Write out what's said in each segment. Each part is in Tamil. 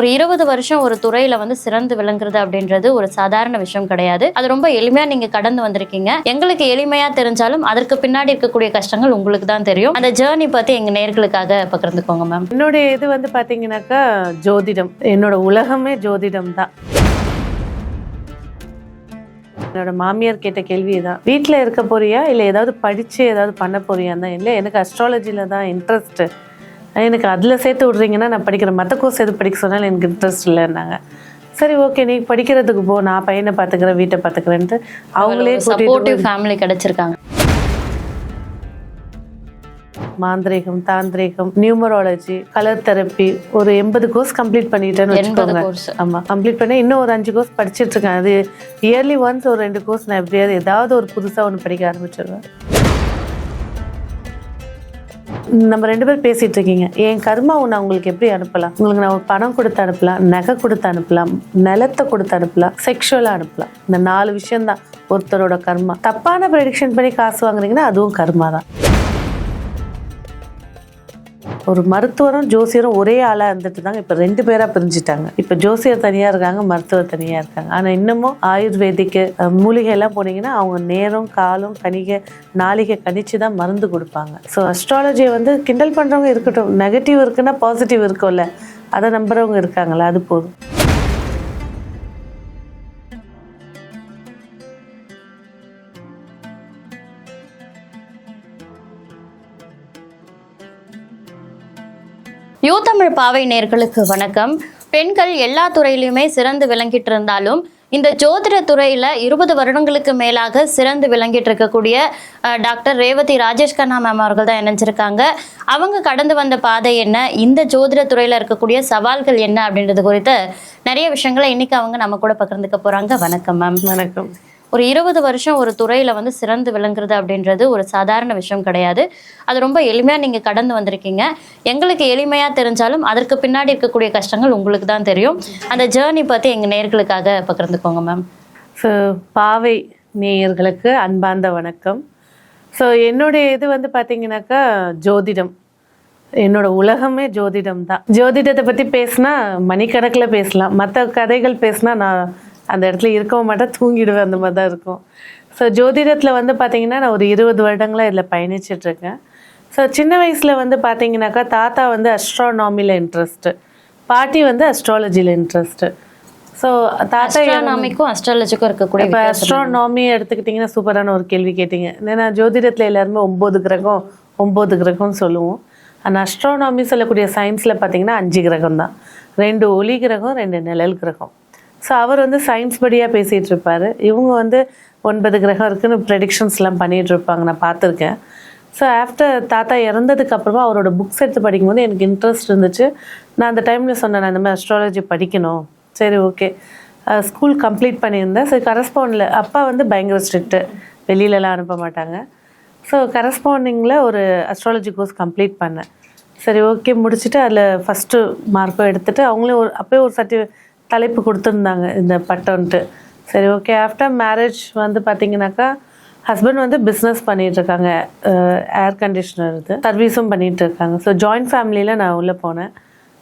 ஒரு இருபது வருஷம் ஒரு துறையில வந்து சிறந்து விளங்குறது அப்படின்றது ஒரு சாதாரண விஷயம் கிடையாது. அது ரொம்ப எளிமையா நீங்க கடந்து வந்திருக்கீங்க. எங்களுக்கு எளிமையா தெரிஞ்சாலும் அதற்கு பின்னாடி இருக்கக்கூடிய கஷ்டங்கள் உங்களுக்கு தான் தெரியும். அந்த ஜேர்னி பத்தி எங்க நேர்களுக்காக பகிர்ந்துக்கோங்க மேம் என்னுடைய இது வந்து பாத்தீங்கன்னாக்கா ஜோதிடம். என்னோட உலகமே ஜோதிடம் தான். என்னோட மாமியார் கேட்ட கேள்வி தான் வீட்டில் இருக்க போறியா? இல்லை ஏதாவது படித்து ஏதாவது பண்ண போறியான்னு தான். இல்லை எனக்கு அஸ்ட்ராலஜியில் தான் இன்ட்ரெஸ்ட்டு எனக்கு அதில் சேர்த்து விட்றீங்கன்னா நான் படிக்கிறேன் மற்ற கோர்ஸ் எது படிக்க சொன்னாலும் எனக்கு இன்ட்ரெஸ்ட் இல்லைன்னாங்க. சரி ஓகே நீ படிக்கிறதுக்கு போ. நான் பையனை பார்த்துக்கிறேன் வீட்டை பார்த்துக்கிறேன்ட்டு அவங்களே சப்போர்ட்டிவ் ஃபேமிலி கிடைச்சிருக்காங்க. மாந்திரீகம் தாந்திரீகம் நியூமராலஜி கலர் தெரப்பி ஒரு எண்பது கோர்ஸ் கம்ப்ளீட் பண்ணிட்டேன்னு வச்சுக்கோங்க. கோர்ஸ் ஆமா கம்ப்ளீட் பண்ண இன்னும் ஒரு அஞ்சு கோர்ஸ் படிச்சிட்டு இருக்கேன். அது இயர்லி ஒன்ஸ் ஒரு ரெண்டு கோர்ஸ் நான் எப்படியாவது ஏதாவது ஒரு புதுசா ஒன்று படிக்க ஆரம்பிச்சிருவேன். நம்ம ரெண்டு பேரும் பேசிட்டு இருக்கீங்க என் கர்மா நான் உங்களுக்கு எப்படி அனுப்பலாம்? உங்களுக்கு நான் பணம் கொடுத்து அனுப்பலாம் நகை கொடுத்து அனுப்பலாம் நிலத்தை கொடுத்து அனுப்பலாம் செக்ஷுவலாக அனுப்பலாம். இந்த நாலு விஷயம்தான் ஒருத்தரோட கர்மா. தப்பான ப்ரெடிக்ஷன் பண்ணி காசு வாங்குறீங்கன்னா அதுவும் கர்மா தான் ஒரு மருத்துவரும் ஜோசியரும் ஒரே ஆளாக இருந்துட்டு தாங்க இப்போ ரெண்டு பேராக பிரிஞ்சுட்டாங்க. இப்போ ஜோசியர் தனியாக இருக்காங்க மருத்துவர் தனியாக இருக்காங்க. ஆனால் இன்னமும் ஆயுர்வேதிக்கு அஹ், மூலிகை எல்லாம் போனீங்கன்னா அவங்க நேரம் காலம் கணிகை நாளிகை கணிச்சு தான் மருந்து கொடுப்பாங்க. ஸோ அஸ்ட்ராலஜியை வந்து கிண்டல் பண்ணுறவங்க இருக்கட்டும் நெகட்டிவ் இருக்குன்னா பாசிட்டிவ் இருக்கும்ல. அதை நம்புகிறவங்க இருக்காங்களா? அது போதும். நியூ தமிழ் பாவை நேர்களுக்கு வணக்கம். பெண்கள் எல்லா துறையிலுமே சிறந்து விளங்கிட்டு இருந்தாலும் இந்த ஜோதிட துறையில இருபது வருடங்களுக்கு மேலாக சிறந்து விளங்கிட்டு இருக்கக்கூடிய டாக்டர் ரேவதி ராஜேஷ் கண்ணா மேம் அவர்கள் தான் இணைஞ்சிருக்காங்க. அவங்க கடந்து வந்த பாதை என்ன? இந்த ஜோதிட துறையில இருக்கக்கூடிய சவால்கள் என்ன அப்படின்றது குறித்து நிறைய விஷயங்களை இன்னைக்கு அவங்க நம்ம கூட பகிர்ந்துக்க போறாங்க. வணக்கம் மேம் வணக்கம். ஒரு இருபது வருஷம் ஒரு துறையில் வந்து சிறந்து விளங்குறது அப்படின்றது ஒரு சாதாரண விஷயம் கிடையாது. அது ரொம்ப எளிமையாக நீங்கள் கடந்து வந்திருக்கீங்க. எங்களுக்கு எளிமையாக தெரிஞ்சாலும் அதற்கு பின்னாடி இருக்கக்கூடிய கஷ்டங்கள் உங்களுக்கு தான் தெரியும். அந்த ஜேர்னி பற்றி எங்கள் நேர்களுக்காக பகிர்ந்துக்கோங்க மேம் ஸோ பாவை நேயர்களுக்கு அன்பார்ந்த வணக்கம். ஸோ என்னுடைய இது வந்து பார்த்தீங்கன்னாக்கா ஜோதிடம். என்னோட உலகமே ஜோதிடம் தான் ஜோதிடத்தை பற்றி பேசினா மணிக்கணக்கில் பேசலாம். மற்ற கதைகள் பேசினா நான் அந்த இடத்துல இருக்கவும் மாட்டேன் தூங்கிடுவேன் அந்த மாதிரி தான் இருக்கும். ஸோ ஜோதிடத்தில் வந்து பார்த்தீங்கன்னா நான் ஒரு இருபது வருடங்களாக இதில் பயணிச்சிட்டு இருக்கேன். ஸோ சின்ன வயசில் வந்து பார்த்தீங்கன்னாக்கா தாத்தா வந்து அஸ்ட்ரானாமியில் இன்ட்ரெஸ்ட்டு பாட்டி வந்து அஸ்ட்ராலஜியில் இன்ட்ரெஸ்ட்டு ஸோ தாத்தா அஸ்ட்ரானாமிக்கும் அஸ்ட்ராலஜிக்கும் இருக்கக்கூடிய இப்போ அஸ்ட்ரானாமி எடுத்துக்கிட்டிங்கன்னா சூப்பரான ஒரு கேள்வி கேட்டீங்க. ஏன்னா ஜோதிடத்தில் எல்லாருமே ஒம்பது கிரகம் ஒம்பது கிரகம்னு சொல்லுவோம். ஆனால் அஸ்ட்ரானாமி சொல்லக்கூடிய சயின்ஸில் பார்த்தீங்கன்னா அஞ்சு கிரகம் தான் ரெண்டு ஒளி கிரகம் ரெண்டு நிழல் கிரகம். ஸோ அவர் வந்து சயின்ஸ் படியாக பேசிகிட்டு இருப்பார் இவங்க வந்து ஒன்பது கிரகம் இருக்குன்னு ப்ரெடிக்ஷன்ஸ்லாம் பண்ணிகிட்டு இருப்பாங்க நான் பார்த்துருக்கேன். ஸோ ஆஃப்டர் தாத்தா இறந்ததுக்கு அப்புறமா அவரோட புக்ஸ் எடுத்து படிக்கும்போது எனக்கு இன்ட்ரெஸ்ட் இருந்துச்சு. நான் அந்த டைமில் சொன்னேன் நான் இந்த மாதிரி அஸ்ட்ராலஜி படிக்கணும். சரி ஓகே ஸ்கூல் கம்ப்ளீட் பண்ணியிருந்தேன். சரி கரஸ்பாண்டில் அப்பா வந்து பயங்கர ஸ்ட்ரிக்ட்டு வெளியிலலாம் அனுப்ப மாட்டாங்க. ஸோ கரஸ்பாண்டிங்கில் ஒரு அஸ்ட்ராலஜி கோர்ஸ் கம்ப்ளீட் பண்ணேன். சரி ஓகே முடிச்சுட்டு அதில் ஃபஸ்ட்டு மார்க்கும் எடுத்துகிட்டு அவங்களே ஒரு அப்போயே ஒரு சர்டிஃபிகேட் தலைப்பு கொடுத்துருந்தாங்க இந்த பட்டம்ன்ட்டு. சரி ஓகே ஆஃப்டர் மேரேஜ் வந்து பார்த்தீங்கன்னாக்கா ஹஸ்பண்ட் வந்து பிஸ்னஸ் பண்ணிகிட்ருக்காங்க இருக்காங்க ஏர் கண்டிஷனர் இது. சர்வீஸும் பண்ணிகிட்ருக்காங்க இருக்காங்க ஸோ ஜாயிண்ட் ஃபேமிலியில் நான் உள்ளே போனேன்.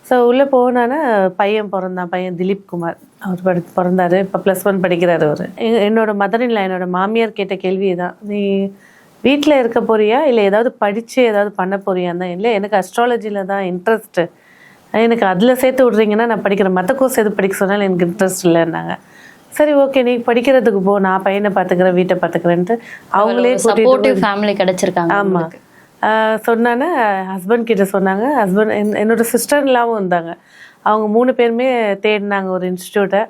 ஸோ உள்ளே போனோன்னே பையன் பிறந்தான். பையன் திலீப் குமார். அவர் படி பிறந்தார். இப்போ ப்ளஸ் ஒன் படிக்கிறார் அவர். என்னோட மதர் இல்லை என்னோட மாமியார் கேட்ட கேள்வி தான் நீ வீட்டில் இருக்க போறியா? இல்லை ஏதாவது படித்து ஏதாவது பண்ண போறியான்னு தான். இல்லை எனக்கு அஸ்ட்ராலஜியில் தான் இன்ட்ரெஸ்ட்டு எனக்கு அதில் சேர்த்து விட்றீங்கன்னா நான் படிக்கிறேன் மற்ற கோர்ஸ் எது படிக்க சொன்னாலும் எனக்கு இன்ட்ரெஸ்ட் இல்லைன்னாங்க. சரி ஓகே நீ படிக்கிறதுக்கு போ. நான் பையனை பார்த்துக்கிறேன் வீட்டை பார்த்துக்கிறேன்ட்டு அவங்களே சப்போர்ட்டிவ் ஃபேமிலி கிடைச்சிருக்காங்க ஆமாம். சொன்னானே ஹஸ்பண்ட் கிட்ட சொன்னாங்க. ஹஸ்பண்ட் என்னோட சிஸ்டர்லாவும் இருந்தாங்க. அவங்க மூணு பேருமே தேடினாங்க ஒரு இன்ஸ்டியூட்டை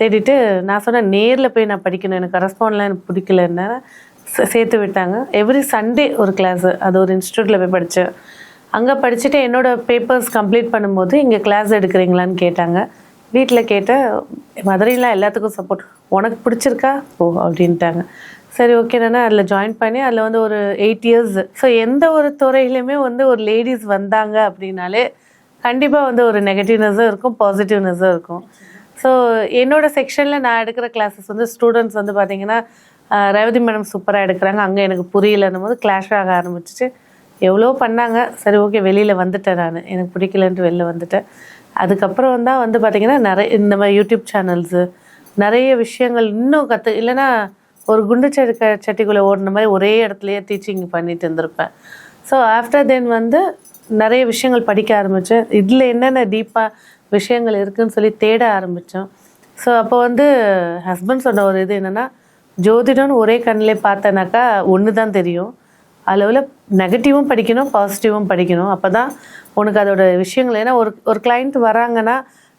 தேடிட்டு நான் சொன்னேன் நேரில் போய் நான் படிக்கணும். எனக்கு கரஸ்பாண்ட்லாம் எனக்கு பிடிக்கலன்னு. சேர்த்து விட்டாங்க. எவ்ரி சண்டே ஒரு கிளாஸ் அது ஒரு இன்ஸ்டியூட்டில் போய் படித்தேன் அங்கே படிச்சுட்டு என்னோடய பேப்பர்ஸ் கம்ப்ளீட் பண்ணும்போது இங்கே கிளாஸ் எடுக்கிறீங்களான்னு கேட்டாங்க. வீட்டில் கேட்டேன் மதுரையில் எல்லாத்துக்கும் சப்போர்ட் உனக்கு பிடிச்சிருக்கா? ஓ அப்படின்ட்டாங்க. சரி ஓகே நானே அதில் ஜாயின் பண்ணி அதில் வந்து ஒரு எயிட் இயர்ஸ் ஸோ எந்த ஒரு துறையிலுமே வந்து ஒரு லேடிஸ் வந்தாங்க அப்படின்னாலே கண்டிப்பாக வந்து ஒரு நெகட்டிவ்னஸும் இருக்கும் பாசிட்டிவ்னஸும் இருக்கும். ஸோ என்னோடய செக்ஷனில் நான் எடுக்கிற கிளாஸஸ் வந்து ஸ்டூடெண்ட்ஸ் வந்து பார்த்தீங்கன்னா ரேவதி மேடம் சூப்பராக எடுக்கிறாங்க. அங்கே எனக்கு புரியலன்னும் போது கிளாஷ் ஆக ஆரம்பிச்சிச்சு. எவ்வளோ பண்ணாங்க? சரி ஓகே வெளியில் வந்துட்டேன் நான். எனக்கு பிடிக்கலன்ட்டு வெளில வந்துட்டேன். அதுக்கப்புறம் தான் வந்து பார்த்திங்கன்னா நிறைய இந்த மாதிரி யூடியூப் சேனல்ஸு நிறைய விஷயங்கள் இன்னும் கற்று இல்லைன்னா ஒரு குண்டு சட்டி க சட்டிக்குள்ளே ஓடின மாதிரி ஒரே இடத்துலையே டீச்சிங் பண்ணிட்டு இருந்திருப்பேன். ஸோ ஆஃப்டர் தென் வந்து நிறைய விஷயங்கள் படிக்க ஆரம்பித்தேன் இதில் என்னென்ன டீப்பாக விஷயங்கள் இருக்குன்னு சொல்லி தேட ஆரம்பித்தோம் ஸோ அப்போ வந்து ஹஸ்பண்ட் சொன்ன ஒரு இது என்னென்னா ஜோதிடம்னு ஒரே கண்ணிலே பார்த்தேனாக்கா ஒன்று தான் தெரியும். அளவில் நெகட்டிவும் படிக்கணும் பாசிட்டிவும் படிக்கணும். அப்போ தான் உனக்கு அதோட விஷயங்கள் ஏன்னா ஒரு ஒரு கிளைண்ட் வராங்கன்னா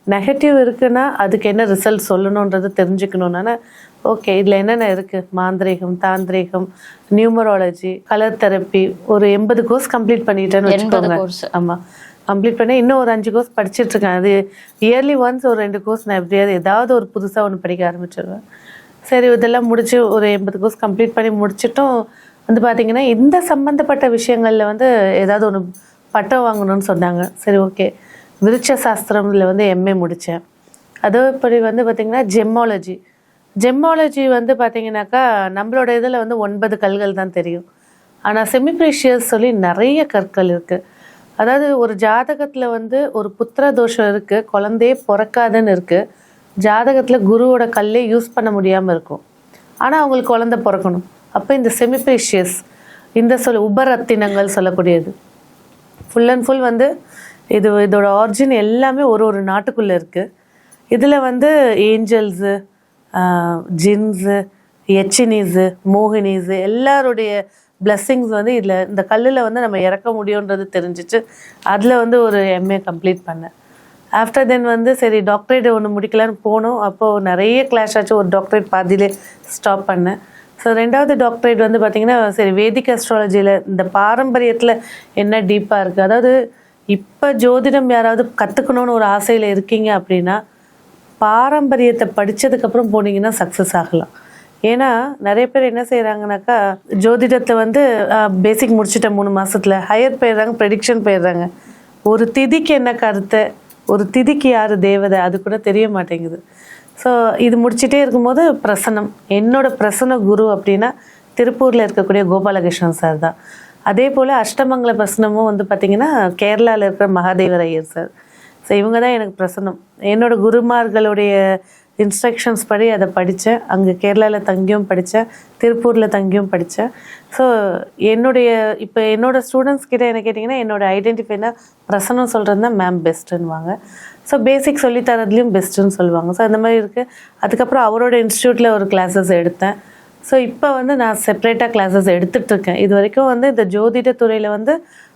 நெகட்டிவ் இருக்குன்னா அதுக்கு என்ன ரிசல்ட் சொல்லணுன்றது தெரிஞ்சுக்கணும்னா ஓகே இதில் என்னென்ன இருக்குது மாந்திரீகம் தாந்திரீகம் நியூமராலஜி கலர் தெரப்பி ஒரு எண்பது கோர்ஸ் கம்ப்ளீட் பண்ணிட்டேன்னு வச்சுக்கோங்க ஆமாம் கம்ப்ளீட் பண்ணி இன்னும் ஒரு அஞ்சு கோர்ஸ் படிச்சுட்டு இருக்கேன். அது இயர்லி ஒன்ஸ் ஒரு ரெண்டு கோர்ஸ் நான் எப்படியாவது ஏதாவது ஒரு புதுசாக ஒன்று படிக்க ஆரம்பிச்சிடுவேன் சரி இதெல்லாம் முடிச்சு ஒரு எண்பது கோர்ஸ் கம்ப்ளீட் பண்ணி முடிச்சிட்டும் வந்து பார்த்தீங்கன்னா இந்த சம்மந்தப்பட்ட விஷயங்களில் வந்து ஏதாவது ஒன்று பட்டம் வாங்கணும்னு சொன்னாங்க. சரி ஓகே. விருட்ச சாஸ்திரம்ல வந்து எம்ஏ முடித்தேன் அதேபடி வந்து பார்த்திங்கன்னா ஜெம்மாலஜி. ஜெம்மாலஜி வந்து பார்த்தீங்கன்னாக்கா நம்மளோட இதில் வந்து ஒன்பது கல்கள் தான் தெரியும். ஆனால் செமிப்ரீஷியஸ் சொல்லி நிறைய கற்கள் இருக்குது அதாவது ஒரு ஜாதகத்தில் வந்து ஒரு புத்திர தோஷம் இருக்குது குழந்தையே பிறக்காதுன்னு இருக்குது ஜாதகத்தில் குருவோட கல்லே யூஸ் பண்ண முடியாமல் இருக்கும். ஆனால் அவங்களுக்கு குழந்தை பிறக்கணும். அப்போ இந்த செமிபேஷியஸ் இந்த சொல் உபரத்தினங்கள் சொல்லக்கூடியது. ஃபுல் அண்ட் ஃபுல் வந்து இது இதோட ஆரிஜின் எல்லாமே ஒரு ஒரு நாட்டுக்குள்ளே இருக்குது இதில் வந்து ஏஞ்சல்ஸு ஜின்ஸு எச்சினிஸு மோகினிஸு எல்லாருடைய பிளஸ்ஸிங்ஸ் வந்து இதில் இந்த கல்லில் வந்து நம்ம இறக்க முடியுன்றது தெரிஞ்சிச்சு. அதில் வந்து ஒரு எம்ஏ கம்ப்ளீட் பண்ணேன். ஆஃப்டர் தென் வந்து சரி டாக்டரேட் ஒன்று முடிக்கலான்னு போனோம். அப்போது நிறைய கிளாஷ் ஆச்சு. ஒரு டாக்டரேட் பாதியிலே ஸ்டாப் பண்ணேன். ஸோ ரெண்டாவது டாக்டரேட் வந்து பார்த்திங்கன்னா சரி வேதிக் அஸ்ட்ராலஜியில் இந்த பாரம்பரியத்தில் என்ன டீப்பாக இருக்குது அதாவது இப்போ ஜோதிடம் யாராவது கற்றுக்கணுன்னு ஒரு ஆசையில் இருக்கீங்க அப்படின்னா பாரம்பரியத்தை படிச்சதுக்கப்புறம் போனீங்கன்னா சக்ஸஸ் ஆகலாம். ஏன்னா நிறைய பேர் என்ன செய்கிறாங்கனாக்கா ஜோதிடத்தை வந்து பேசிக் முடிச்சுட்ட மூணு மாதத்தில் ஹையர் போயிடுறாங்க ப்ரெடிக்ஷன் போயிடுறாங்க. ஒரு திதிக்கு என்ன கருத்தை? ஒரு திதிக்கு யார் தேவதை? அது கூட தெரிய மாட்டேங்குது. ஸோ இது முடிச்சிட்டே இருக்கும்போது பிரசனம் என்னோடய பிரசன குரு அப்படின்னா திருப்பூரில் இருக்கக்கூடிய கோபாலகிருஷ்ணன் சார் தான். அதே போல் அஷ்டமங்கல பிரசனமும் வந்து பார்த்திங்கன்னா கேரளாவில் இருக்கிற மகாதேவர் ஐயர் சார். ஸோ இவங்க தான் எனக்கு பிரசனம் என்னோடய குருமார்களுடைய இன்ஸ்ட்ரக்ஷன்ஸ் படி அதை படித்தேன் அங்கே கேரளாவில் தங்கியும் படித்தேன் திருப்பூரில் தங்கியும் படித்தேன் ஸோ என்னுடைய இப்போ என்னோட ஸ்டூடெண்ட்ஸ் கிட்ட என்ன கேட்டிங்கன்னா என்னோடய ஐடென்டிஃபைனா பிரசனம் சொல்கிறது தான் மேம் பெஸ்ட்டுன்னுவாங்க ஸோ பேசிக் சொல்லித்தரதுலேயும் பெஸ்ட்டுன்னு சொல்லுவாங்க. ஸோ அந்த மாதிரி இருக்குது அதுக்கப்புறம் அவரோட இன்ஸ்டியூட்டில் ஒரு கிளாஸஸ் எடுத்தேன். ஸோ இப்போ வந்து நான் செப்ரேட்டாக கிளாஸஸ் எடுத்துகிட்ருக்கேன் இது வரைக்கும் வந்து இந்த ஜோதிட துறையில் வந்து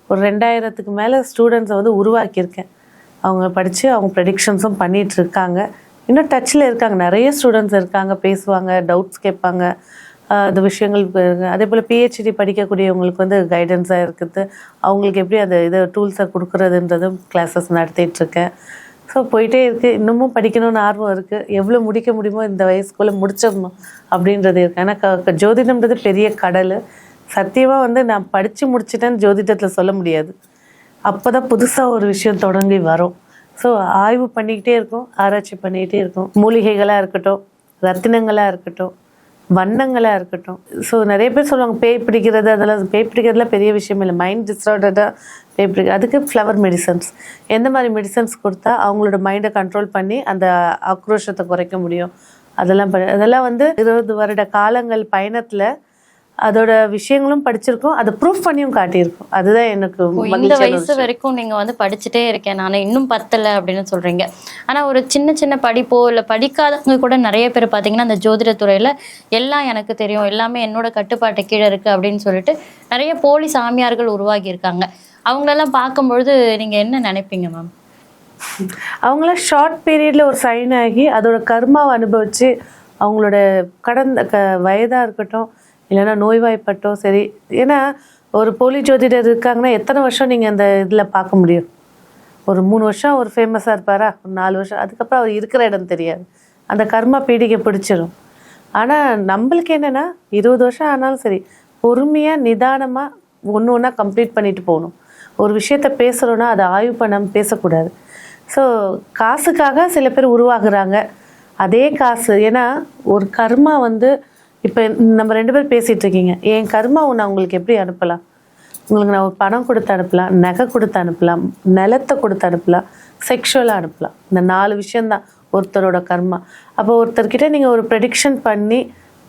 ஒரு ரெண்டாயிரத்துக்கு மேலே ஸ்டூடெண்ட்ஸை வந்து உருவாக்கியிருக்கேன். அவங்க படித்து அவங்க ப்ரெடிக்ஷன்ஸும் பண்ணிகிட்ருக்காங்க இருக்காங்க இன்னும் டச்சில் இருக்காங்க. நிறைய ஸ்டூடெண்ட்ஸ் இருக்காங்க பேசுவாங்க டவுட்ஸ் கேட்பாங்க. அந்த விஷயங்கள் அதே போல் பிஹெச்டி படிக்கக்கூடியவங்களுக்கு வந்து கைடன்ஸாக இருக்குது. அவங்களுக்கு எப்படி அந்த இதை டூல்ஸை கொடுக்குறதுன்றதும் கிளாஸஸ் நடத்திட்டுருக்கேன் ஸோ போயிட்டே இருக்குது இன்னமும் படிக்கணும்னு ஆர்வம் இருக்குது எவ்வளோ முடிக்க முடியுமோ இந்த வயசுக்குள்ளே முடிச்சிடணும் அப்படின்றது இருக்குது ஏன்னா க க- ஜோதிடம்ன்றது பெரிய கடல். சத்தியமாக வந்து நான் படித்து முடிச்சிட்டேன்னு ஜோதிடத்தில் சொல்ல முடியாது. அப்போ தான் புதுசாக ஒரு விஷயம் தொடங்கி வரும். ஸோ ஆய்வு பண்ணிக்கிட்டே இருக்கும் ஆராய்ச்சி பண்ணிக்கிட்டே இருக்கும். மூலிகைகளாக இருக்கட்டும் ரத்தினங்களாக இருக்கட்டும் வண்ணங்களாக இருக்கட்டும். ஸோ நிறைய பேர் சொல்லுவாங்க பேய் பிடிக்கிறது அதெல்லாம் பேய் பிடிக்கிறதுலாம் பெரிய விஷயம் இல்லை. மைண்ட் டிஸ்டார்டடாக பேய் பிடிக்க அதுக்கு ஃப்ளவர் மெடிசன்ஸ் எந்த மாதிரி மெடிசன்ஸ் கொடுத்தா அவங்களோட மைண்டை கண்ட்ரோல் பண்ணி அந்த ஆக்ரோஷத்தை குறைக்க முடியும்? அதெல்லாம் ப- அதெல்லாம் வந்து இருபது வருட காலங்கள் பயணத்தில் அதோட விஷயங்களும் படிச்சிருக்கோம். அதை ப்ரூஃப் பண்ணியும் காட்டியிருக்கோம். அதுதான் எனக்கு இந்த வயசு. வரைக்கும் நீங்க வந்து படிச்சுட்டே இருக்கேன். நான் இன்னும் பத்தல அப்படின்னு சொல்றீங்க. ஆனா ஒரு சின்ன சின்ன படிப்போ இல்ல படிக்காதவங்க கூட நிறைய பேர் பாத்தீங்கன்னா அந்த ஜோதிட துறையில எல்லாம் எனக்கு தெரியும். எல்லாமே என்னோட கட்டுப்பாட்டு கீழே இருக்கு அப்படின்னு சொல்லிட்டு நிறைய போலி சாமியார்கள் உருவாகி இருக்காங்க. அவங்களெல்லாம் பார்க்கும்பொழுது நீங்க என்ன நினைப்பீங்க மேம் அவங்களாம் ஷார்ட் பீரியடில் ஒரு சைன் ஆகி அதோட கர்மாவை அனுபவித்து அவங்களோட கடந்த க வயதாக இருக்கட்டும் இல்லைன்னா நோய்வாய்ப்பட்டோ சரி ஏன்னா ஒரு போலி ஜோதிடர் இருக்காங்கன்னா எத்தனை வருஷம் நீங்கள் அந்த இதில் பார்க்க முடியும்? ஒரு மூணு வருஷம் ஒரு ஃபேமஸாக இருப்பாரா? ஒரு நாலு வருஷம் அதுக்கப்புறம் அவர் இருக்கிற இடம் தெரியாது. அந்த கர்மா பீடிகை பிடிச்சிரும். ஆனால் நம்மளுக்கு என்னென்னா இருபது வருஷம் ஆனாலும் சரி பொறுமையாக நிதானமாக ஒன்று ஒன்றா கம்ப்ளீட் பண்ணிட்டு போகணும். ஒரு விஷயத்த பேசுகிறோன்னா அதை ஆய்வு பண்ணாமல் பேசக்கூடாது. ஸோ காசுக்காக சில பேர் உருவாகுறாங்க. அதே காசு ஏன்னா ஒரு கர்மா வந்து இப்போ நம்ம ரெண்டு பேர் பேசிகிட்டு இருக்கீங்க என் கர்மாவை நான் உங்களுக்கு எப்படி அனுப்பலாம்? உங்களுக்கு நான் ஒரு பணம் கொடுத்து அனுப்பலாம் நகை கொடுத்து அனுப்பலாம் நிலத்தை கொடுத்து அனுப்பலாம் செக்ஷுவலாக அனுப்பலாம். இந்த நாலு விஷயந்தான் ஒருத்தரோட கர்மா. அப்போ ஒருத்தர்கிட்ட நீங்கள் ஒரு ப்ரெடிக்ஷன் பண்ணி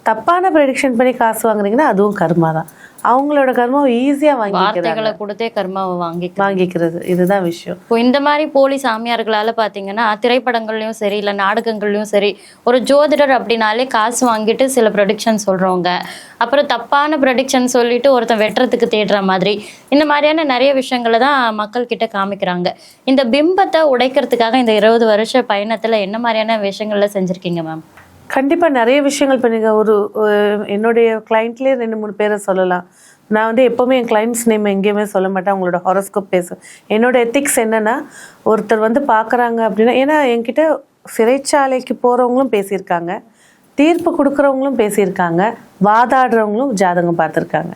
தப்பான ப்ரெடிக்ஷன் பண்ணி காசு வாங்குறீங்கன்னா அதுவும் கர்மா தான் அவங்களோட கர்மாவை ஈஸியாக வாங்கிக்கிறாங்க. வார்த்தைகளை கொடுத்தே கர்மாவை வாங்கி வாங்கிக்கிறது. இதுதான் விஷயம். இப்போ இந்த மாதிரி போலி சாமியார்களால பாத்தீங்கன்னா திரைப்படங்கள்லயும் சரி இல்ல நாடகங்கள்லயும் சரி ஒரு ஜோதிடர் அப்படின்னாலே காசு வாங்கிட்டு சில ப்ரொடிக்ஷன் சொல்றவங்க. அப்புறம் தப்பான ப்ரொடிக்ஷன் சொல்லிட்டு ஒருத்தன் வெட்டுறதுக்கு தேடுற மாதிரி. இந்த மாதிரியான நிறைய விஷயங்களை தான் மக்கள் கிட்ட காமிக்கிறாங்க. இந்த பிம்பத்தை உடைக்கிறதுக்காக இந்த இருபது வருஷ பயணத்துல என்ன மாதிரியான விஷயங்கள்ல செஞ்சிருக்கீங்க மேம் கண்டிப்பாக நிறைய விஷயங்கள் இப்போ ஒரு ஒரு என்னுடைய கிளைண்ட்லேயே ரெண்டு மூணு பேரை சொல்லலாம். நான் வந்து எப்போவுமே என் கிளைண்ட்ஸ் நேம் எங்கேயுமே சொல்ல மாட்டேன். அவங்களோட ஹாரோஸ்கோப் பேசுவேன் என்னோட எத்திக்ஸ் என்னன்னா ஒருத்தர் வந்து பார்க்குறாங்க அப்படின்னா ஏன்னா என்கிட்ட சிறைச்சாலைக்கு போகிறவங்களும் பேசியிருக்காங்க. தீர்ப்பு கொடுக்குறவங்களும் பேசியிருக்காங்க. வாதாடுறவங்களும் ஜாதகம் பார்த்துருக்காங்க.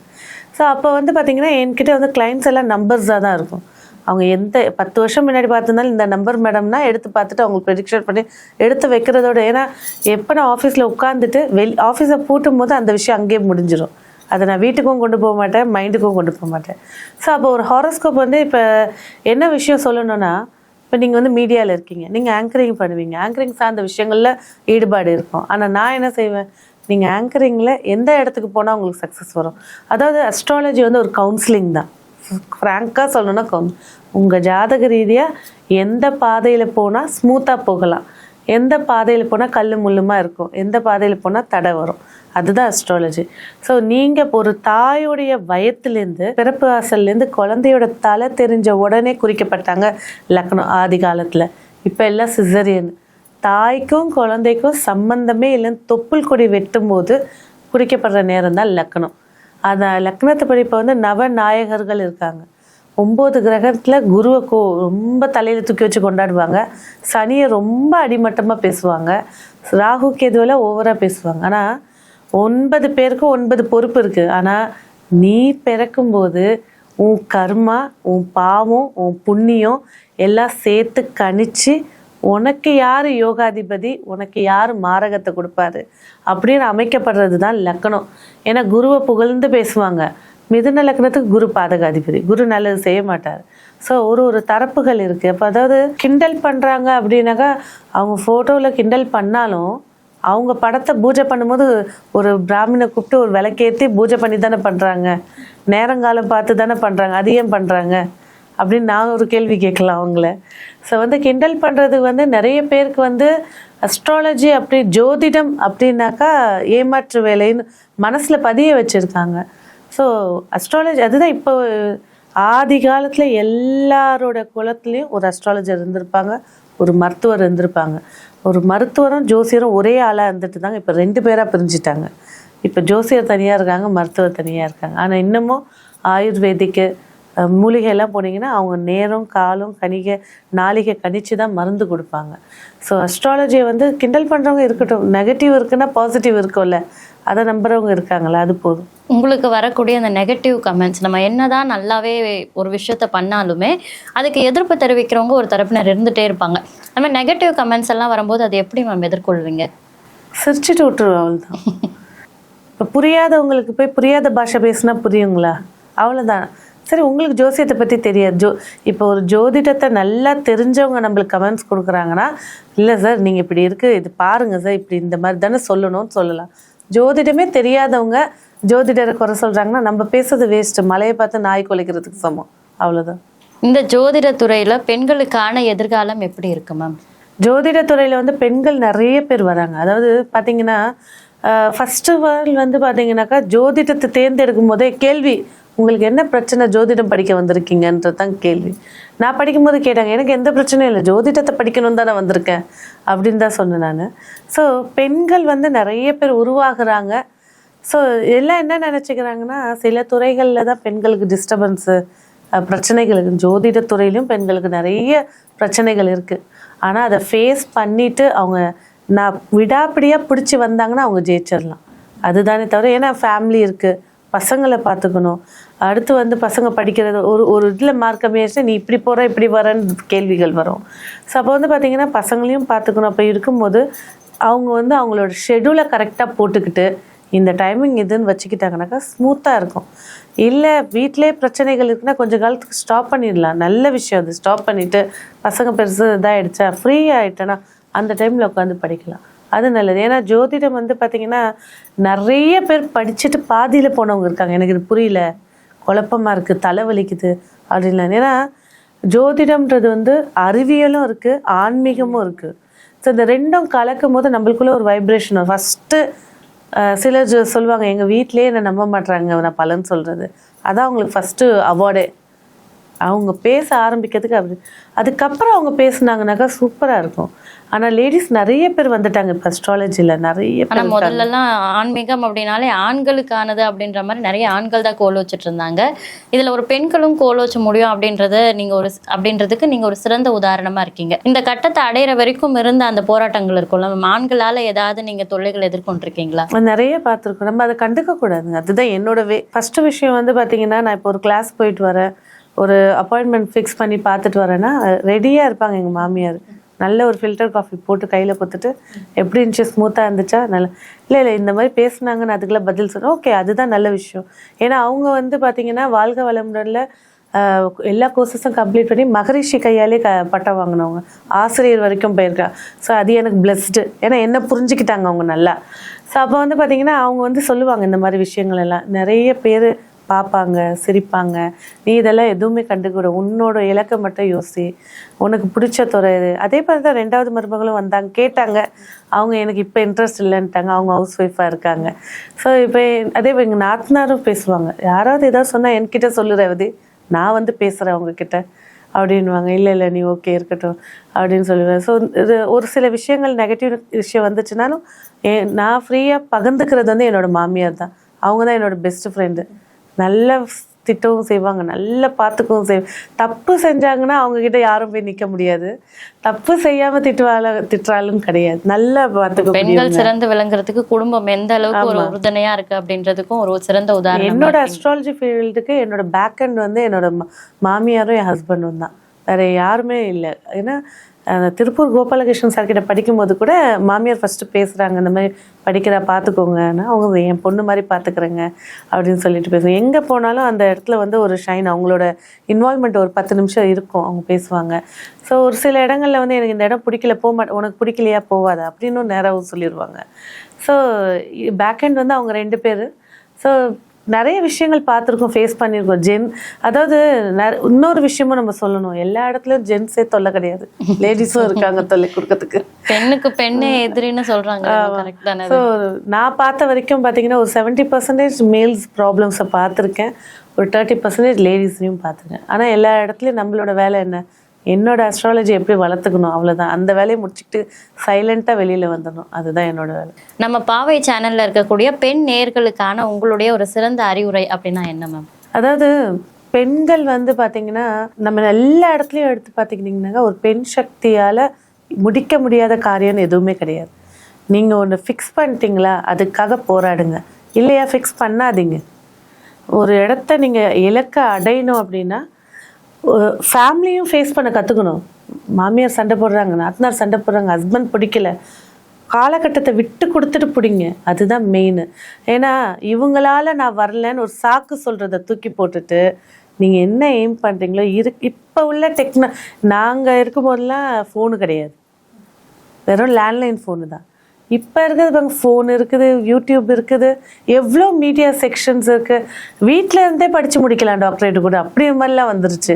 ஸோ அப்போ வந்து பார்த்திங்கன்னா என்கிட்ட வந்து கிளைண்ட்ஸ் எல்லாம் நம்பர்ஸாக தான் இருக்கும். அவங்க எந்த பத்து வருஷம் முன்னாடி பார்த்துருந்தாலும் இந்த நம்பர் மேடம்னா எடுத்து பார்த்துட்டு அவங்களுக்கு ப்ரெடிக்ஷன் பண்ணி எடுத்து வைக்கிறதோட ஏன்னா எப்போ நான் ஆஃபீஸில் உட்காந்துட்டு வெளி ஆஃபீஸை பூட்டும் போது அந்த விஷயம் அங்கேயே முடிஞ்சிடும் அதை நான் வீட்டுக்கும் கொண்டு போக மாட்டேன் மைண்டுக்கும் கொண்டு போக மாட்டேன். ஸோ அப்போ ஒரு ஹாரோஸ்கோப் வந்து இப்போ என்ன விஷயம் சொல்லணும்னா இப்போ நீங்கள் வந்து மீடியாவில் இருக்கீங்க. நீங்கள் ஆங்கரிங் பண்ணுவீங்க. ஆங்கரிங் சார்ந்த விஷயங்களில் ஈடுபாடு இருக்கும். ஆனால் நான் என்ன செய்வேன்? நீங்கள் ஆங்கரிங்கில் எந்த இடத்துக்கு போனால் உங்களுக்கு சக்ஸஸ் வரும்? அதாவது அஸ்ட்ராலஜி வந்து ஒரு கவுன்சிலிங் தான். ஃப்ராங்காக சொல்லணும்னா கவுன் உங்கள் ஜாதக ரீதியாக எந்த பாதையில் போனால் ஸ்மூத்தாக போகலாம். எந்த பாதையில் போனால் கல் முள்ளுமா இருக்கும். எந்த பாதையில் போனால் தடை வரும். அதுதான் அஸ்ட்ராலஜி ஸோ நீங்கள் ஒரு தாயோடைய வயத்துலேருந்து பிறப்பு வாசல்லேருந்து குழந்தையோட தலை தெரிஞ்ச உடனே குறிக்கப்பட்டாங்க லக்னம் ஆதி காலத்தில். இப்போ எல்லாம் சிசரியன் தாய்க்கும் குழந்தைக்கும் சம்பந்தமே இல்லைன்னு தொப்புள் கொடி வெட்டும் போது குறிக்கப்படுற நேரம் தான் லக்னம். அந்த லக்னத்தை படிப்பை வந்து நவநாயகர்கள் இருக்காங்க. ஒம்பது கிரகத்தில் குருவை கோ ரொம்ப தலையில் தூக்கி வச்சு கொண்டாடுவாங்க. சனியை ரொம்ப அடிமட்டமாக பேசுவாங்க. ராகு கேதுவில் ஓவராக பேசுவாங்க. ஆனால் ஒன்பது பேருக்கும் ஒன்பது பொறுப்பு இருக்குது ஆனால் நீ பிறக்கும்போது உன் கர்மா உன் பாவம் உன் புண்ணியம் எல்லாம் சேர்த்து கணிச்சு உனக்கு யார் யோகாதிபதி? உனக்கு யார் மாரகத்தை கொடுப்பாரு? அப்படின்னு அமைக்கப்படுறது தான் லக்கணம். ஏன்னா குருவை புகழ்ந்து பேசுவாங்க. மிதுன லக்னத்துக்கு குரு பாதகாதிபதி. குரு நல்லது செய்ய மாட்டார். ஸோ ஒரு ஒரு தரப்புகள் இருக்குது அப்போ அதாவது கிண்டல் பண்ணுறாங்க அப்படின்னாக்கா அவங்க ஃபோட்டோவில் கிண்டல் பண்ணாலும் அவங்க படத்தை பூஜை பண்ணும்போது ஒரு பிராமினை கூப்பிட்டு ஒரு விளக்கேற்றி பூஜை பண்ணி தானே பண்ணுறாங்க நேரங்காலம் பார்த்து தானே பண்ணுறாங்க அது ஏன் பண்ணுறாங்க அப்படின்னு நான் ஒரு கேள்வி கேட்கலாம் அவங்கள. ஸோ வந்து கிண்டல் பண்ணுறது வந்து நிறைய பேருக்கு வந்து அஸ்ட்ராலஜி அப்படி ஜோதிடம் அப்படின்னாக்கா ஏமாற்று வேலைன்னு மனசில் பதிய வச்சுருக்காங்க. ஸோ அஸ்ட்ராலஜி அதுதான் இப்போ ஆதி காலத்தில் எல்லாரோட குலத்துலேயும் ஒரு அஸ்ட்ராலஜர் இருந்திருப்பாங்க ஒரு மருத்துவர் இருந்திருப்பாங்க. ஒரு மருத்துவரும் ஜோசியரும் ஒரே ஆளாக இருந்துட்டு தாங்க இப்போ ரெண்டு பேராக பிரிஞ்சுட்டாங்க. இப்போ ஜோசியர் தனியாக இருக்காங்க மருத்துவர் தனியாக இருக்காங்க. ஆனால் இன்னமும் ஆயுர்வேதிக்கு அஹ், மூலிகை எல்லாம் போனீங்கன்னா அவங்க நேரம் காலம் கணிகை நாளிகை கணிச்சு தான் மருந்து கொடுப்பாங்க. ஸோ அஸ்ட்ராலஜியை வந்து கிண்டல் பண்ணுறவங்க இருக்கட்டும் நெகட்டிவ் இருக்குன்னா பாசிட்டிவ் இருக்கும்ல. அதை நம்புறவங்க இருக்காங்களா அது போதும். உங்களுக்கு வரக்கூடிய அந்த நெகட்டிவ் கமெண்ட்ஸ் நம்ம என்னதான் நல்லாவே ஒரு விஷயத்த பண்ணாலுமே அதுக்கு எதிர்ப்பு தெரிவிக்கிறவங்க ஒரு தரப்பினர் இருந்துட்டே இருப்பாங்க. நம்ம நெகட்டிவ் கமெண்ட்ஸ் எல்லாம் வரும்போது அதை எப்படி மேம் எதிர்கொள்வீங்க? சிரிச்சிட்டு விட்டுருவா அவ்வளோதான் இப்போ புரியாதவங்களுக்கு போய் புரியாத பாஷை பேசினா புரியுங்களா? அவ்வளோதான் சரி உங்களுக்கு ஜோசியத்தை பற்றி தெரியாது. ஜோ இப்போ ஒரு ஜோதிடத்தை நல்லா தெரிஞ்சவங்க நம்மளுக்கு கமெண்ட்ஸ் கொடுக்குறாங்கன்னா இல்லை சார் நீங்கள் இப்படி இருக்குது இது பாருங்கள் சார் இப்படி இந்த மாதிரி தானே சொல்லணும்னு சொல்லலாம். ஜோதிடமே தெரியாதவங்க ஜோதிடரை குறை சொல்கிறாங்கன்னா நம்ம பேசுறது வேஸ்ட்டு மலையை பார்த்து நாய் குலைக்கிறதுக்கு சமம். அவ்வளோதான் இந்த ஜோதிட துறையில பெண்களுக்கான எதிர்காலம் எப்படி இருக்கு மேம் ஜோதிட துறையில் வந்து பெண்கள் நிறைய பேர் வராங்க. அதாவது பார்த்தீங்கன்னா ஃபஸ்ட்டு வேர்ல்டு வந்து பார்த்தீங்கன்னாக்கா ஜோதிடத்தை தேர்ந்தெடுக்கும் போதே கேள்வி உங்களுக்கு என்ன பிரச்சனை ஜோதிடம் படிக்க வந்திருக்கீங்கன்றது தான் கேள்வி. நான் படிக்கும்போது கேட்டாங்க எனக்கு எந்த பிரச்சனையும் இல்லை ஜோதிடத்தை படிக்கணும் தான் நான் வந்திருக்கேன் அப்படின்னு தான் சொன்னேன் நான். ஸோ பெண்கள் வந்து நிறைய பேர் உருவாகிறாங்க. ஸோ எல்லாம் என்ன நினச்சிக்கிறாங்கன்னா சில துறைகளில் தான் பெண்களுக்கு டிஸ்டர்பன்ஸு பிரச்சனைகள் இருக்குது ஜோதிட துறையிலும் பெண்களுக்கு நிறைய பிரச்சனைகள் இருக்குது ஆனால் அதை ஃபேஸ் பண்ணிவிட்டு அவங்க நான் விடாப்பிடியாக பிடிச்சி வந்தாங்கன்னா அவங்க ஜெயிச்சிடலாம். அதுதானே தவிர ஏன்னா ஃபேமிலி இருக்குது பசங்களை பார்த்துக்கணும். அடுத்து வந்து பசங்க படிக்கிறது ஒரு ஒரு இதில் மார்க் கம்மியாச்சுன்னா நீ இப்படி போகிற இப்படி வரன்னு கேள்விகள் வரும். ஸோ அப்போ வந்து பார்த்திங்கன்னா பசங்களையும் பார்த்துக்கணும். அப்போ இருக்கும்போது அவங்க வந்து அவங்களோட ஷெடியூலை கரெக்டாக போட்டுக்கிட்டு இந்த டைமிங் இதுன்னு வச்சுக்கிட்டாங்கனாக்கா ஸ்மூத்தாக இருக்கும். இல்லை வீட்டிலே பிரச்சனைகள் இருக்குன்னா கொஞ்சம் காலத்துக்கு ஸ்டாப் பண்ணிடலாம். நல்ல விஷயம் அது. ஸ்டாப் பண்ணிவிட்டு பசங்க பெருசு இதாகிடுச்சா ஃப்ரீ ஆகிட்டேன்னா அந்த டைமில் உட்காந்து படிக்கலாம். அது நல்லது. ஏன்னா ஜோதிடம் வந்து பார்த்திங்கன்னா நிறைய பேர் படிச்சுட்டு பாதியில் போனவங்க இருக்காங்க. எனக்கு இது புரியல. குழப்பமாக இருக்குது தலைவலிக்குது. அப்படின்லாம் ஏன்னா ஜோதிடம்ன்றது வந்து அறிவியலும் இருக்குது ஆன்மீகமும் இருக்குது ஸோ இந்த ரெண்டும் கலக்கும் போது நம்மளுக்குள்ளே ஒரு வைப்ரேஷன் ஃபஸ்ட்டு சிலர் சொல்லுவாங்க எங்கள் வீட்டிலேயே என்னை நம்ப மாட்டுறாங்க நான் பலன் சொல்கிறது அதான் அவங்களுக்கு ஃபஸ்ட்டு அவார்டே அவங்க பேச ஆரம்பிக்கிறதுக்கு அப்படி. அதுக்கப்புறம் அவங்க பேசுனாங்கனாக்கா சூப்பராக இருக்கும். ஆனால் லேடிஸ் நிறைய பேர் வந்துட்டாங்க இப்போ அஸ்ட்ராலஜியில் நிறைய ஆனா பேர் முதல்லலாம் ஆன்மீகம் அப்படின்னாலே ஆண்களுக்கானது அப்படின்ற மாதிரி நிறைய ஆண்கள் தான் கோல் வச்சுட்டு இருந்தாங்க இதுல ஒரு பெண்களும் கோல் வச்ச முடியும் அப்படின்றத நீங்க ஒரு அப்படின்றதுக்கு நீங்க ஒரு சிறந்த உதாரணமா இருக்கீங்க. இந்த கட்டத்தை அடையிற வரைக்கும் இருந்த அந்த போராட்டங்கள் இருக்கும்ல நம்ம ஆண்களால ஏதாவது நீங்க தொல்லைகள் எதிர்கொண்டிருக்கீங்களா? நிறைய பார்த்துருக்கோம். நம்ம அதை கண்டுக்க கூடாதுங்க அதுதான் என்னோட வே ஃபஸ்ட்டு விஷயம் வந்து பார்த்தீங்கன்னா நான் இப்போ ஒரு கிளாஸ் போயிட்டு வரேன். ஒரு அப்பாயின்மெண்ட் ஃபிக்ஸ் பண்ணி பார்த்துட்டு வரேன்னா ரெடியாக இருப்பாங்க எங்கள் மாமியார். நல்ல ஒரு ஃபில்டர் காஃபி போட்டு கையில் கொடுத்துட்டு எப்படி இருந்துச்சு? ஸ்மூத்தாக இருந்துச்சா? நல்லா. இல்லை இல்லை இந்த மாதிரி பேசுனாங்கன்னு அதுக்கெல்லாம் பதில் சொன்னேன் ஓகே அதுதான் நல்ல விஷயம். ஏன்னா அவங்க வந்து பார்த்தீங்கன்னா வாழ்க வளமுடனில் எல்லா கோர்சஸும் கம்ப்ளீட் பண்ணி மகரிஷி கையாலே க பட்டம் வாங்கினவங்க. ஆசிரியர் வரைக்கும் போயிருக்கா. ஸோ அது எனக்கு பிளெஸ்டு ஏன்னா என்ன புரிஞ்சுக்கிட்டாங்க அவங்க நல்லா. ஸோ அப்போ வந்து பார்த்தீங்கன்னா அவங்க வந்து சொல்லுவாங்க இந்த மாதிரி விஷயங்கள் எல்லாம். நிறைய பேர் பார்ப்பாங்க சிரிப்பாங்க. நீ இதெல்லாம் எதுவுமே கண்டுக்கூட உன்னோட இலக்கை மட்டும் யோசி. உனக்கு பிடிச்ச துறை இது அதே மாதிரி தான் ரெண்டாவது மருமகளும் வந்தாங்க. கேட்டாங்க அவங்க எனக்கு இப்போ இன்ட்ரெஸ்ட் இல்லைன்ட்டாங்க. அவங்க ஹவுஸ் ஒய்ஃபாக இருக்காங்க. ஸோ இப்போ அதே எங்கள் நாத்தனாரும் பேசுவாங்க. யாராவது ஏதாவது சொன்னால் என்கிட்ட சொல்லு நான் வந்து பேசுகிறேன் அவங்கக்கிட்ட அப்படின்வாங்க இல்லை இல்லை நீ ஓகே இருக்கட்டும். அப்படின்னு சொல்லுவேன் ஸோ இது ஒரு சில விஷயங்கள் நெகட்டிவ் விஷயம் வந்துச்சுனாலும் ஏ நான் ஃப்ரீயாக பகிர்ந்துக்கிறது வந்து என்னோடய மாமியார் தான். அவங்க தான் என்னோடய பெஸ்ட் ஃப்ரெண்டு நல்ல திட்டவும் செய்வாங்க நல்லா பார்த்துக்கவும் செய் தப்பு செஞ்சாங்கன்னா அவங்க கிட்ட யாரும் போய் நிற்க முடியாது. தப்பு செய்யாம திட்டுவால திட்டுறாலும் கிடையாது. நல்லா பார்த்துக்க பெண்கள் சிறந்து விளங்குறதுக்கு குடும்பம் எந்த அளவுக்கு ஒரு உறுதுணையா இருக்கு அப்படின்றதுக்கும் ஒரு சிறந்த உதாரணம் என்னோட அஸ்ட்ராலஜி ஃபீல்டுக்கு என்னோட பேக் அண்ட் வந்து என்னோட மாமியாரும் என் ஹஸ்பண்டும் தான். வேற யாருமே இல்லை. ஏன்னா திருப்பூர் கோபாலகிருஷ்ணன் சார்கிட்ட படிக்கும்போது கூட மாமியார் ஃபஸ்ட்டு பேசுகிறாங்க இந்த மாதிரி படிக்கிறா பார்த்துக்கோங்கன்னா அவங்க என் பொண்ணு மாதிரி பார்த்துக்கிறேங்க அப்படின்னு சொல்லிட்டு பேசுவோம் எங்கே போனாலும் அந்த இடத்துல வந்து ஒரு ஷைன் அவங்களோட இன்வால்மெண்ட் ஒரு பத்து நிமிஷம் இருக்கும் அவங்க பேசுவாங்க. ஸோ ஒரு சில இடங்களில் வந்து எனக்கு இந்த இடம் பிடிக்கல போக மாட்டேன் உனக்கு பிடிக்கலையா போகாத அப்படின்னு நேராகவும் சொல்லிடுவாங்க ஸோ பேக் ஹேண்ட் வந்து அவங்க ரெண்டு பேர். ஸோ நிறைய விஷயங்கள் பார்த்துருக்கோம் ஃபேஸ் பண்ணியிருக்கோம். ஜென் அதாவது இன்னொரு விஷயமும் நம்ம சொல்லணும். எல்லா இடத்துலயும் ஜென்ஸே தொல்லை கிடையாது. லேடிஸும் இருக்காங்க தொல்லை கொடுக்கறதுக்கு. பெண்ணுக்கு பெண்ணே எதிரின்னு சொல்றாங்க. ஸோ நான் பார்த்த வரைக்கும் பார்த்தீங்கன்னா ஒரு செவன்ட்டி பர்சன்டேஜ் மேல்ஸ் ப்ராப்ளம்ஸை பார்த்துருக்கேன். ஒரு தேர்ட்டி பர்சன்டேஜ் லேடிஸையும் பார்த்துருக்கேன். ஆனால் எல்லா இடத்துலையும் நம்மளோட வேலை என்ன? என்னோட அஸ்ட்ராலஜி எப்படி வளர்த்துக்கணும் அவ்வளவுதான். அந்த வேலையை முடிச்சுட்டு சைலண்ட்டாக வெளியில் வந்துடணும். அதுதான் என்னோட வேலை. நம்ம பாவை சேனல்ல இருக்கக்கூடிய பெண் நேர்களுக்கான உங்களுடைய ஒரு சிறந்த அறிவுரை அப்படின்னா என்ன மேம் அதாவது பெண்கள் வந்து பாத்தீங்கன்னா நம்ம எல்லா இடத்துலையும் எடுத்து பார்த்துக்கிட்டிங்கனாக்கா ஒரு பெண் சக்தியால் முடிக்க முடியாத காரியம்னு எதுவுமே கிடையாது. நீங்கள் ஒன்று ஃபிக்ஸ் பண்ணிட்டீங்களா அதுக்காக போராடுங்க. இல்லையா ஃபிக்ஸ் பண்ணாதீங்க. ஒரு இடத்த நீங்கள் இலக்கை அடையணும் அப்படின்னா ஃபேமிலியும் ஃபேஸ் பண்ண கற்றுக்கணும் மாமியார் சண்டை போடுறாங்க நாத்தனார் சண்டை போடுறாங்க ஹஸ்பண்ட் பிடிக்கல. காலகட்டத்தை விட்டு கொடுத்துட்டு பிடிங்க. அதுதான் மெயின் ஏன்னா இவங்களால நான் வரலன்னு ஒரு சாக்கு சொல்கிறத தூக்கி போட்டுட்டு நீங்கள் என்ன எய்ம் பண்ணுறீங்களோ இரு இப்போ உள்ள டெக்னா நாங்கள் இருக்கும்போதெல்லாம் ஃபோனு கிடையாது. வெறும் லேண்ட்லைன் ஃபோனு தான். இப்போ இருக்கிறது பாருங்க ஃபோன் இருக்குது யூடியூப் இருக்குது எவ்வளோ மீடியா செக்ஷன்ஸ் இருக்குது வீட்டில் இருந்தே படித்து முடிக்கலாம் டாக்டரேட் கூட. அப்படி மாதிரிலாம் வந்துருச்சு.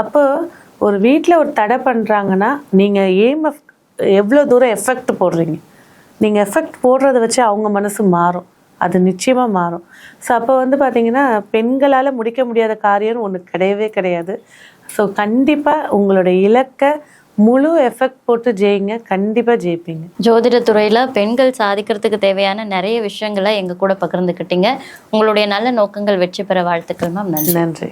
அப்போது ஒரு வீட்டில் ஒரு தடை பண்ணுறாங்கன்னா நீங்கள் எய்ம் எவ்வளோ தூரம் எஃபெக்ட் போடுறீங்க? நீங்கள் எஃபெக்ட் போடுறத வச்சு அவங்க மனசு மாறும். அது நிச்சயமாக மாறும். ஸோ அப்போ வந்து பார்த்தீங்கன்னா பெண்களால் முடிக்க முடியாத காரியம்னு ஒன்று கிடையவே கிடையாது. ஸோ கண்டிப்பாக உங்களோட இலக்கை முழு எஃபெக்ட் போட்டு ஜெயிங்க. கண்டிப்பாக ஜெயிப்பீங்க. ஜோதிட துறையில பெண்கள் சாதிக்கிறதுக்கு தேவையான நிறைய விஷயங்களை எங்க கூட பகிர்ந்துக்கிட்டீங்க உங்களுடைய நல்ல நோக்கங்கள் வெற்றி பெற வாழ்த்துக்கள் மேம் நன்றி. நன்றி.